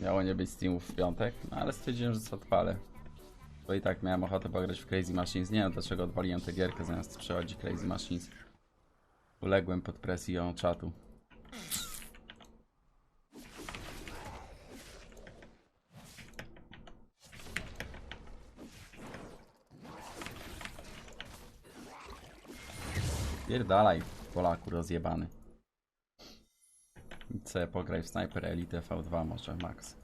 Miało nie być streamów w piątek, no ale stwierdziłem, że co odpalę. Bo i tak miałem ochotę pograć w Crazy Machines. Nie wiem dlaczego odwaliłem tę gierkę zamiast przechodzić Crazy Machines. Uległem pod presją czatu. Pierdalaj, Polaku rozjebany. Co, pograj w Sniper Elite V2 może, max.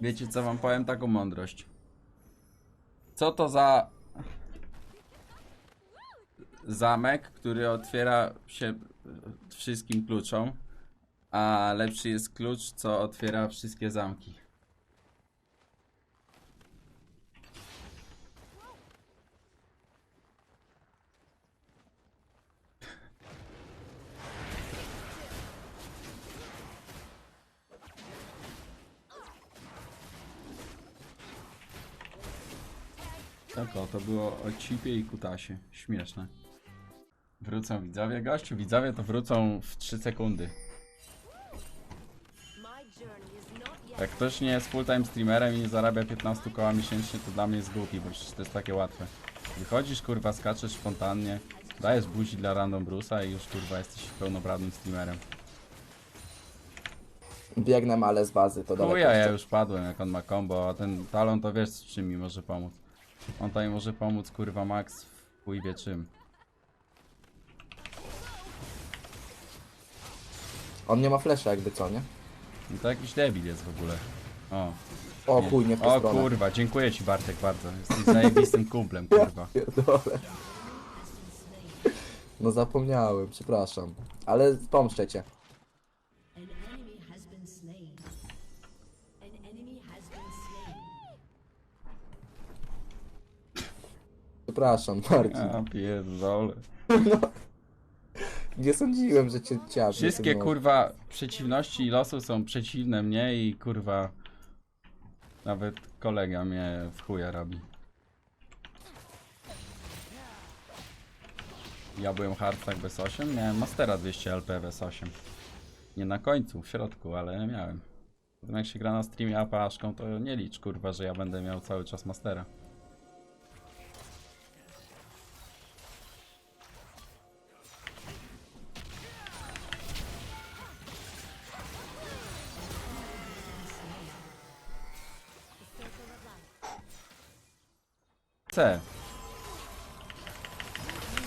Wiecie co wam powiem taką mądrość. Co to za zamek, który otwiera się wszystkim kluczom, a lepszy jest klucz, co otwiera wszystkie zamki. Tak, o, to było o cipie i kutasie. Śmieszne. Wrócą widzowie, gościu, widzowie to wrócą w 3 sekundy. Jak ktoś nie jest full-time streamerem i nie zarabia 15 koła miesięcznie, to dla mnie jest głupi, bo przecież to jest takie łatwe. Wychodzisz, kurwa, skaczesz spontannie, dajesz buzi dla random Bruce'a i już, kurwa, jesteś pełnoprawnym streamerem. Biegnę ale z bazy, to daleko Chuja, ja jeszcze. już padłem, jak on ma combo, a ten talon to wiesz, z czym mi może pomóc. On tutaj może pomóc, kurwa, Max w chuj wie czym. On nie ma flesza jakby co, nie? No to jakiś debil jest w ogóle. O. O chuj, nie w tą O stronę. kurwa, dziękuję ci Bartek bardzo. Jesteś zajebistym kumplem, kurwa. Pierdolę. No zapomniałem, przepraszam. Ale pomszczę cię. Przepraszam, Marcin. A pierdolę. Nie sądziłem, że cię ciarzy. Wszystkie no. kurwa przeciwności losu są przeciwne mnie i kurwa nawet kolega mnie w chuja robi. Ja byłem hardstack bez 8, miałem Mastera 200 LP bez 8. Nie na końcu, w środku, ale miałem. Potem jak się gra na streamie APA-szką, to nie licz kurwa, że ja będę miał cały czas Mastera. C.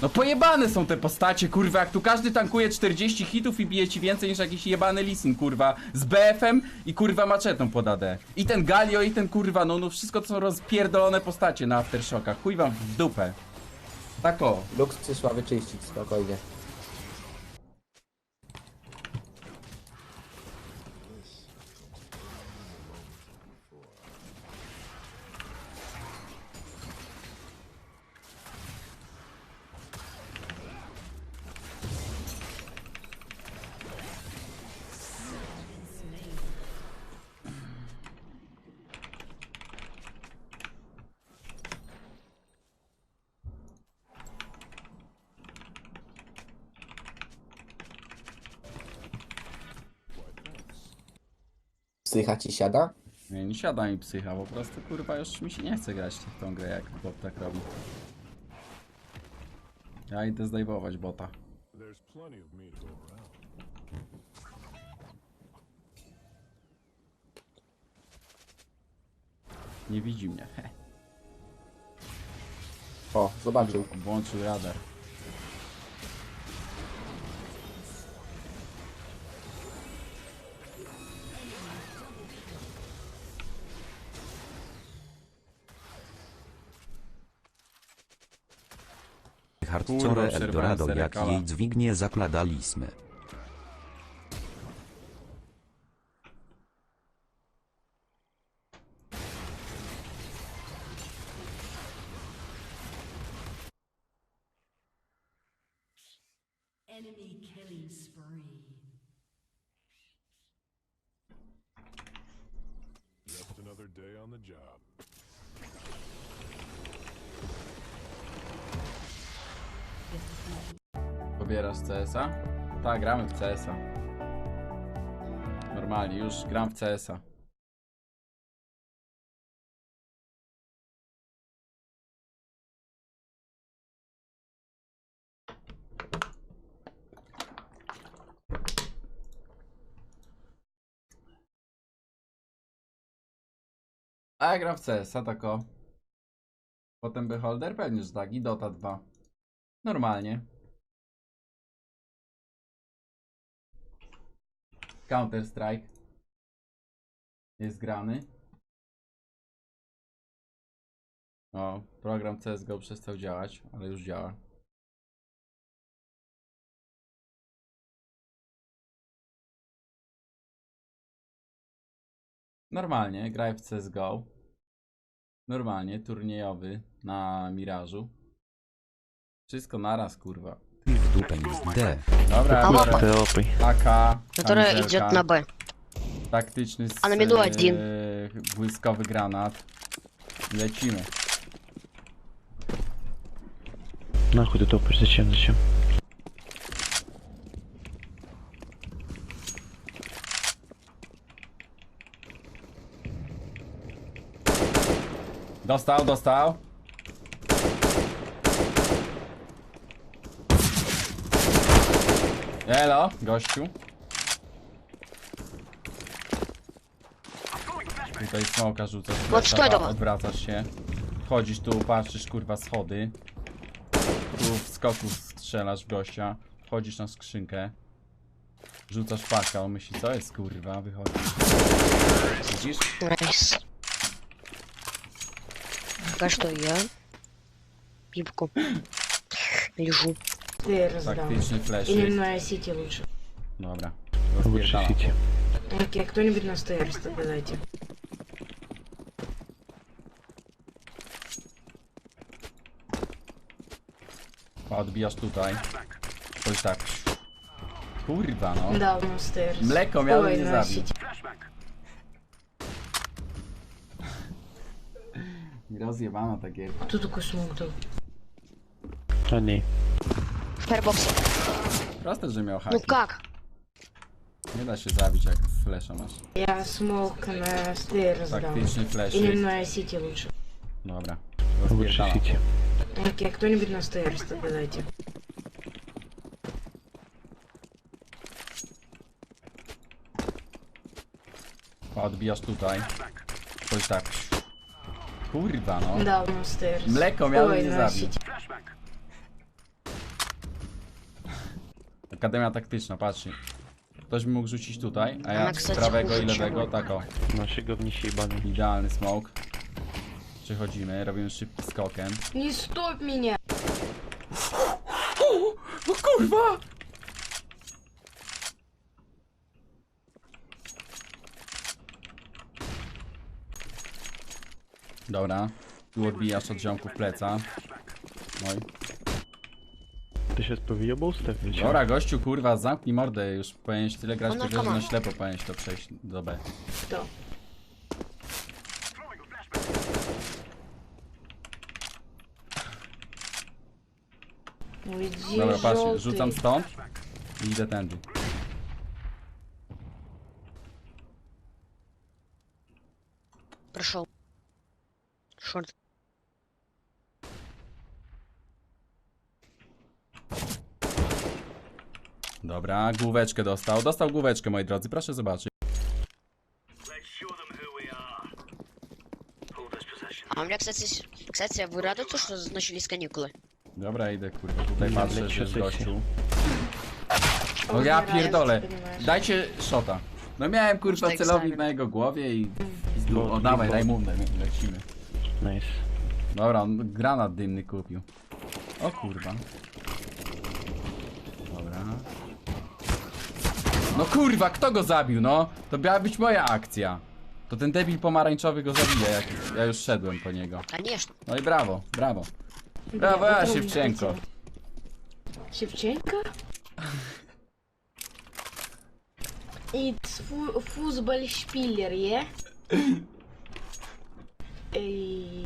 No pojebane są te postacie, kurwa, jak tu każdy tankuje 40 hitów i bije ci więcej niż jakiś jebany Lisin, kurwa, z BF-em i kurwa maczetą pod AD. I ten Galio, i ten kurwa, no no wszystko to są rozpierdolone postacie na Aftershockach, chuj wam w dupę. Tak o. Lux przyszła wyczyścić, spokojnie. Psycha ci siada? Nie, nie siada mi psycha, po prostu kurwa już mi się nie chce grać w tą grę, jak Bob tak robi. Ja idę zdejmować bota. Nie widzi mnie. Heh. O, zobaczył. Włączył radar. Kurwa, przerwałem Eldorado jak jej dźwignię zakładaliśmy. Pobierasz CS-a? Tak, gramy w CS-a. Normalnie, już gram w CS-a. A ja gram w CS-a, tako. Potem Beholder? Pewnie, że tak. I Dota 2. Normalnie. Counter Strike. Jest grany. O, program CSGO przestał działać, ale już działa. Normalnie, graj w CSGO. Normalnie, turniejowy na Mirażu. Wszystko naraz, kurwa. В дупе не... Де? Добре, Которая идет на Б. Тактичность. А на миду э, один. э, гранат. Для чина. Нахуй ты топаешь, зачем, зачем? Достал, достал. Elo, gościu. Tutaj smoka rzucasz, flesza, odwracasz się. Chodzisz tu, patrzysz kurwa schody. Tu w skoku strzelasz w gościa. Chodzisz na skrzynkę. Rzucasz paka, on myśli co jest kurwa, wychodzi. Widzisz? Nice. Pokaż to ja. Piwko. Leżu. Ти роздав. Тактичний флеш. Или є. на лучше. Добре. Лучше Розпірдала. сити. Окей, а кто-нибудь на СТР дайте. Odbijasz tutaj. Coś tak. Kurwa no. Дав на СТР. Mleko miało Ой, mnie на zabić. сіті. Rozjebana ta gierka. Хто таку смог дав? А. Фаербокс. Proste, że miał Ну haki. как? Nie da się zabić jak flesza masz. Я смог на стейрс дал. Taktyczny Или fleszyk. на Сити лучше. Dobra. Лучше Rozpierdalam. сити. Окей, кто-нибудь на стейрс тогда дайте. A odbijasz tutaj. Coś tak. Kurwa no. Да, на стейрс. Mleko miałem Ой, nie на zabił. Сити. Akademia taktyczna, patrzcie. Ktoś mi mógł rzucić tutaj, a ja z prawego i lewego, tak o. Nasi w nisi. Idealny smoke. Przechodzimy, robimy szybki skokiem. Nie stop mnie! O, no kurwa! Dobra, tu odbijasz od ziomków pleca. Oj się. Dobra, gościu, kurwa, zamknij mordę, już powinieneś tyle grać, tylko że na ślepo powinieneś to przejść do B. To. Widzisz, Dobra, patrz, żółty. rzucam stąd i idę tędy. Proszę. Short. Dobra, główeczkę dostał. Dostał główeczkę, moi drodzy, proszę zobaczyć. А у меня, кстати, с- кстати, вы рады, то, что начались каникулы? Dobra, idę, kurwa, tutaj Nie, patrzę, ale że jest trzy gościu. Он No ja умирает, pierdolę. понимаешь? Dajcie shota. No miałem kurwa Tak celownik samo. na jego głowie i... i No, o, dawaj, no. daj mu, lecimy. Найс. Dobra, on granat dymny kupił. O kurwa. No kurwa, kto go zabił, no? To miała być moja akcja. To ten debil pomarańczowy go zabija, jak ja już szedłem po niego. Конечно. No i brawo, brawo. Бля, Brawo, вот ja, он Szewczenko. хотел. Шевченко? It's fu Fußballspieler, yeah? Ej,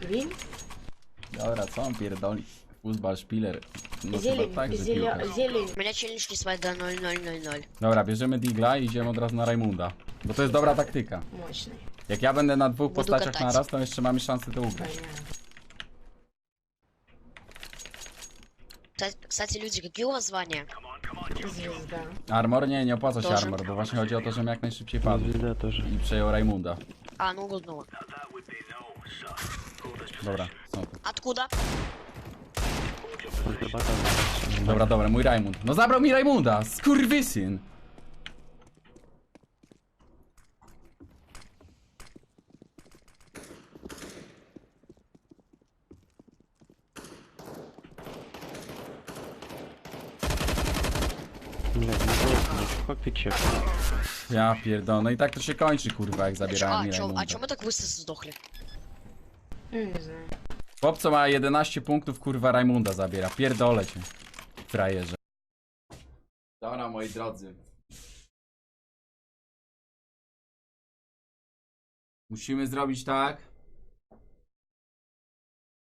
Green? Dobra, co on pierdoli? Fußball, szpiler. No chyba Зелень, tak, że зеля- piłka. зелень. У меня челлендж не спать до 0-0-0-0. Dobra, bierzemy Digla i idziemy od razu na Raimunda. Bo to jest dobra taktyka. Мощный. Jak ja będę na dwóch Budu postaciach gadać. naraz, to jeszcze mamy szansę to ugrać. Понятно. Кстати- Кстати, люди, какие у вас звания? Звезда. Armor? Nie, nie opłaca się Dobrze. armor, bo właśnie chodzi o to, żebym jak najszybciej Ну, padł звезда тоже. i przejął Raimunda. А, ну угодно. Dobra, są tu. Откуда? Dobra, dobra, mój Rajmund. No zabrał mi Rajmunda! Skurwysyn! Nie. Ja pierdolę, no i tak to się kończy kurwa jak zabierałem mi A, czemu, a czemu tak łysy zdochli? Nie, nie. Chłop, co ma 11 punktów, kurwa Rajmunda zabiera. Pierdolę cię, frajerze. Dobra, moi drodzy. Musimy zrobić tak.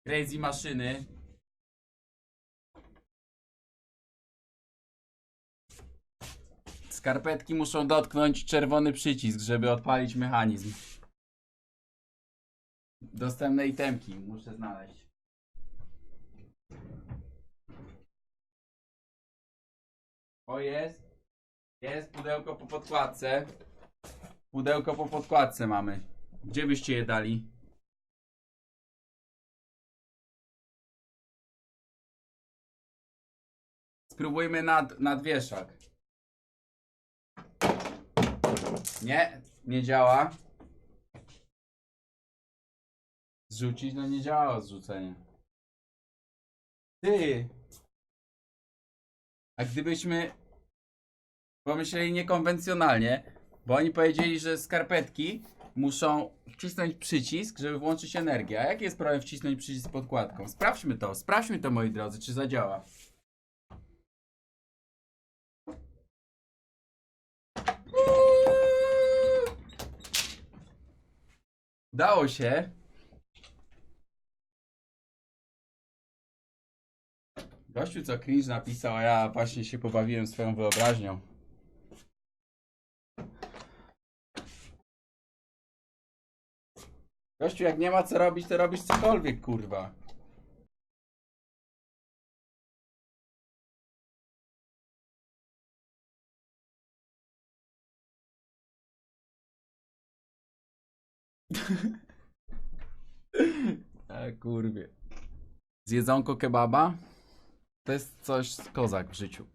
Crazy maszyny. Skarpetki muszą dotknąć czerwony przycisk, żeby odpalić mechanizm. Dostępne itemki muszę znaleźć. O jest. Jest pudełko po podkładce. Pudełko po podkładce mamy. Gdzie byście je dali? Spróbujmy nad, nad wieszak. Nie, nie działa. Zrzucić? No nie działa zrzucenie. Ty! A gdybyśmy pomyśleli niekonwencjonalnie, bo oni powiedzieli, że skarpetki muszą wcisnąć przycisk, żeby włączyć energię. A jaki jest problem wcisnąć przycisk podkładką? Sprawdźmy to, sprawdźmy to moi drodzy, czy zadziała. Dało się. Gościu co cringe napisał, a ja właśnie się pobawiłem swoją wyobraźnią. Gościu, jak nie ma co robić, to robisz cokolwiek, kurwa. A kurwie. Zjedzonko kebaba? To jest coś kozak w życiu.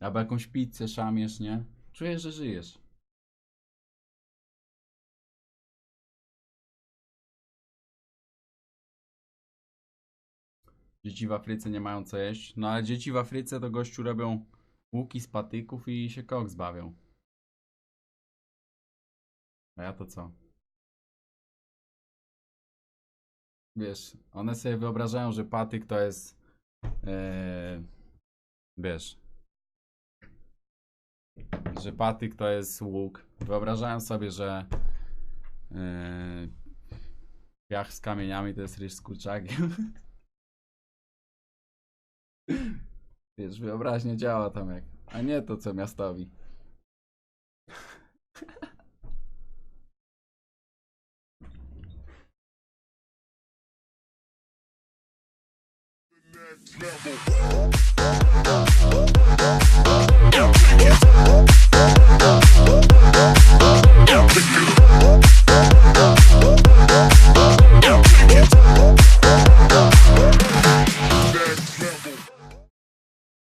Albo jakąś pizzę szamiesz, nie? Czujesz, że żyjesz. Dzieci w Afryce nie mają co jeść. No ale dzieci w Afryce to gościu robią łuki z patyków i się koks bawią. A ja to co? Wiesz, one sobie wyobrażają, że patyk to jest. e, wiesz. Że patyk to jest łuk. Wyobrażają sobie, że. e, piach z kamieniami to jest ryż z kurczakiem. Wiesz, wyobraźnia działa tam jak. A nie to co miastowi. Level